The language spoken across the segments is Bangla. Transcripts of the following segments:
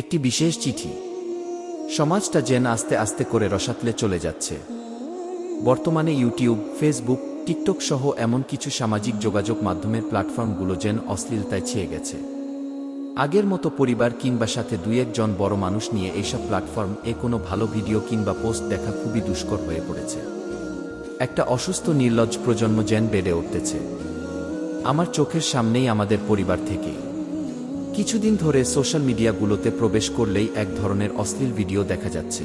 একটি বিশেষ চিঠি। সমাজটা যেন আস্তে আস্তে করে রসাতলে চলে যাচ্ছে। বর্তমানে ইউটিউব, ফেসবুক, টিকটক সহ এমন কিছু সামাজিক যোগাযোগ মাধ্যমের প্ল্যাটফর্মগুলো যেন অশ্লীলতায় ছেয়ে গেছে। আগের মতো পরিবার কিংবা সাথে দুই একজন বড় মানুষ নিয়ে এইসব প্ল্যাটফর্ম এ কোনো ভালো ভিডিও কিংবা পোস্ট দেখা খুবই দুষ্কর হয়ে পড়েছে। একটা অসুস্থ নির্লজ্জ প্রজন্ম যেন বেড়ে উঠতেছে। আমার চোখের সামনেই আমাদের পরিবার থেকেই। কিছুদিন ধরে সোশ্যাল মিডিয়াগুলোতে প্রবেশ করলেই এক ধরনের অশ্লীল ভিডিও দেখা যাচ্ছে।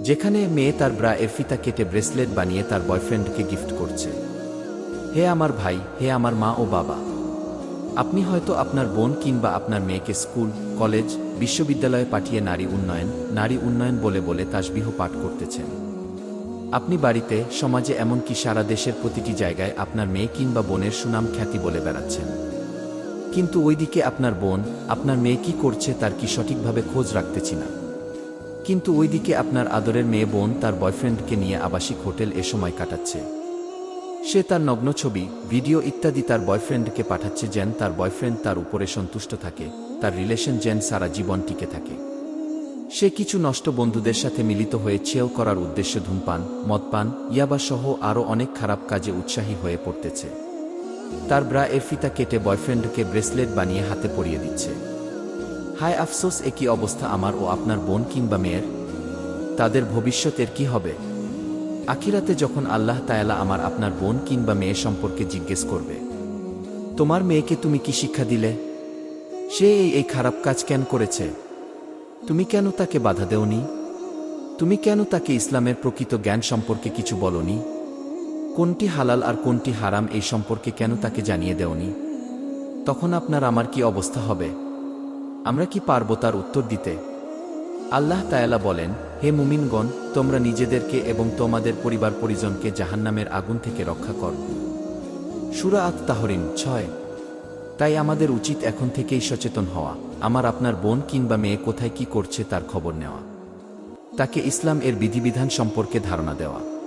যেখানে মেয়ে তার ব্রা এর ফিতা কেটে ব্রেসলেট বানিয়ে তার বয়ফ্রেন্ডকে গিফট করছে। হে আমার ভাই, হে আমার মা ও বাবা। আপনি হয়তো আপনার বোন কিংবা আপনার মেয়েকে স্কুল, কলেজ, বিশ্ববিদ্যালয়ে পাঠিয়ে নারী উন্নয়ন নারী উন্নয়ন বলে বলে তাসবিহ পাঠ করতেছেন। আপনি বাড়িতে, সমাজে এমনকি সারা দেশের প্রতিটি জায়গায় আপনার মেয়ে কিংবা বোনের সুনাম খ্যাতি বলে বেড়াচ্ছেন। কিন্তু ওইদিকে আপনার বোন, আপনার মেয়ে কি করছে তার কি সঠিকভাবে খোঁজ রাখতেছি না। কিন্তু ওইদিকে আপনার আদরের মেয়ে বোন তার বয়ফ্রেন্ডকে নিয়ে আবাসিক হোটেল এ সময় কাটাচ্ছে। সে তার নগ্ন ছবি, ভিডিও ইত্যাদি তার বয়ফ্রেন্ডকে পাঠাচ্ছে যেন তার বয়ফ্রেন্ড তার উপরে সন্তুষ্ট থাকে, তার রিলেশন যেন সারা জীবন টিকে থাকে। সে কিছু নষ্ট বন্ধুদের সাথে মিলিত হয়ে ছেও করার উদ্দেশ্যে ধূমপান মদপান ইয়াবা সহ আরও অনেক খারাপ কাজে উৎসাহী হয়ে পড়তেছে। তার ব্রা এর ফিতা কেটে বয়ফ্রেন্ডকে ব্রেসলেট বানিয়ে হাতে পরিয়ে দিচ্ছে। হায় আফসোস একই অবস্থা আমার ও আপনার বোন কিংবা মেয়ের? তাদের ভবিষ্যতের কি হবে? আখিরাতে যখন আল্লাহ তায়ালা আমার আপনার বোন কিংবা মেয়ে সম্পর্কে জিজ্ঞেস করবে, তোমার মেয়েকে তুমি কি শিক্ষা দিলে? সে এই এই খারাপ কাজ কেন করেছে? তুমি কেন তাকে বাধা দেওনি? তুমি কেন তাকে ইসলামের প্রকৃত জ্ঞান সম্পর্কে কিছু বলনি? কোনটি হালাল আর কোনটি হারাম এই সম্পর্কে কেন তাকে জানিয়ে দেওনি? তখন আপনার আমার কি অবস্থা হবে? আমরা কি পারব তার উত্তর দিতে? আল্লাহ তায়ালা বলেন, হে মুমিনগণ, তোমরা নিজেদেরকে এবং তোমাদের পরিবার পরিজনকে জাহান্নামের আগুন থেকে রক্ষা কর। সুরা আত তাহরিন ছয়। তাই আমাদের উচিত এখন থেকেই সচেতন হওয়া। আমার আপনার বোন কিংবা মেয়ে কোথায় কি করছে তার খবর নেওয়া। তাকে ইসলাম এর বিধিবিধান সম্পর্কে ধারণা দেওয়া।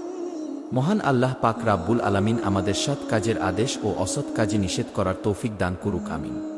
মহান আল্লাহ পাক রাব্বুল আলামিন আমাদের সৎ কাজের আদেশ ও অসৎ কাজে নিষেধ করার তৌফিক দান করুক, আমিন।